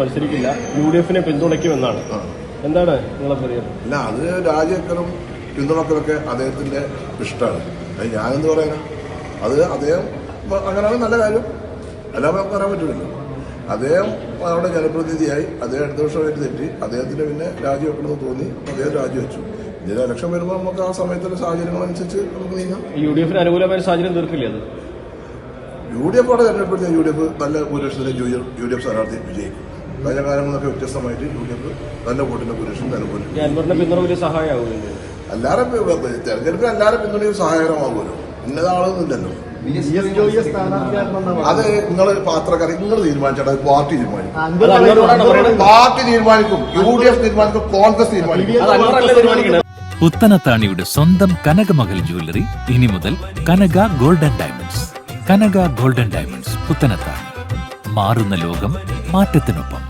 മത്സരിക്കില്ല. U D എഫിനെ പിന്തുണയ്ക്കുമെന്നാണ് എന്താണ് നിങ്ങളെ പ്രതികരണം? അല്ല അത് രാജിവെക്കലും പിന്തുണക്കലൊക്കെ അദ്ദേഹത്തിന്റെ ഇഷ്ടമാണ്. അത് ഞാനെന്ത് പറയാനാ? അത് അദ്ദേഹം അങ്ങനെയാണ് നല്ല കാര്യം. അല്ലാതെ പറയാൻ പറ്റില്ലല്ലോ അദ്ദേഹം അവിടെ ജനപ്രതിനിധിയായി അദ്ദേഹം അടുത്ത വർഷമായിട്ട് തെറ്റി അദ്ദേഹത്തിന് പിന്നെ രാജിവെക്കണമെന്ന് തോന്നി അദ്ദേഹം രാജിവെച്ചു. ഇതിന് ഇലക്ഷൻ വരുമ്പോൾ നമുക്ക് ആ സമയത്തുള്ള സാഹചര്യങ്ങളനുസരിച്ച് നമുക്ക് നീങ്ങാം. യു ഡി എഫിന് അനുകൂലമായ സാഹചര്യം തീർക്കില്ലേ അത്? യു ഡി എഫ് അവിടെ തെരഞ്ഞെടുപ്പെടുത്തിയ യു ഡി എഫ് നല്ല ഭൂരിപക്ഷത്തിൽ യു യു ഡി എഫ് സ്ഥാനാർത്ഥി വിജയിക്കും. കഴിഞ്ഞ കാലങ്ങളൊക്കെ വ്യത്യസ്തമായിട്ട് യു ഡി എഫ് നല്ല വോട്ടിന്റെ പുരുഷൻ സഹായമാകുമല്ലോ എല്ലാവരും തെരഞ്ഞെടുപ്പിൽ എല്ലാവരും പിന്തുണയും സഹായകരമാകുമല്ലോ ഇന്നതാളൊന്നുമില്ലല്ലോ അത് നിങ്ങൾ പാത്രക്കാരെ നിങ്ങൾ തീരുമാനിച്ചേട്ടാ അത് പാർട്ടി തീരുമാനിക്കും. പാർട്ടി തീരുമാനിക്കും യു ഡി എഫ് തീരുമാനിക്കും കോൺഗ്രസ് തീരുമാനിക്കും. പുത്തനത്താണിയുടെ സ്വന്തം കനകമകൽ ജ്വല്ലറി ഇനി മുതൽ Kanaka golden diamonds. Kanaka golden diamonds Puthanathani. മാറുന്ന ലോകം മാറ്റത്തിനൊപ്പം.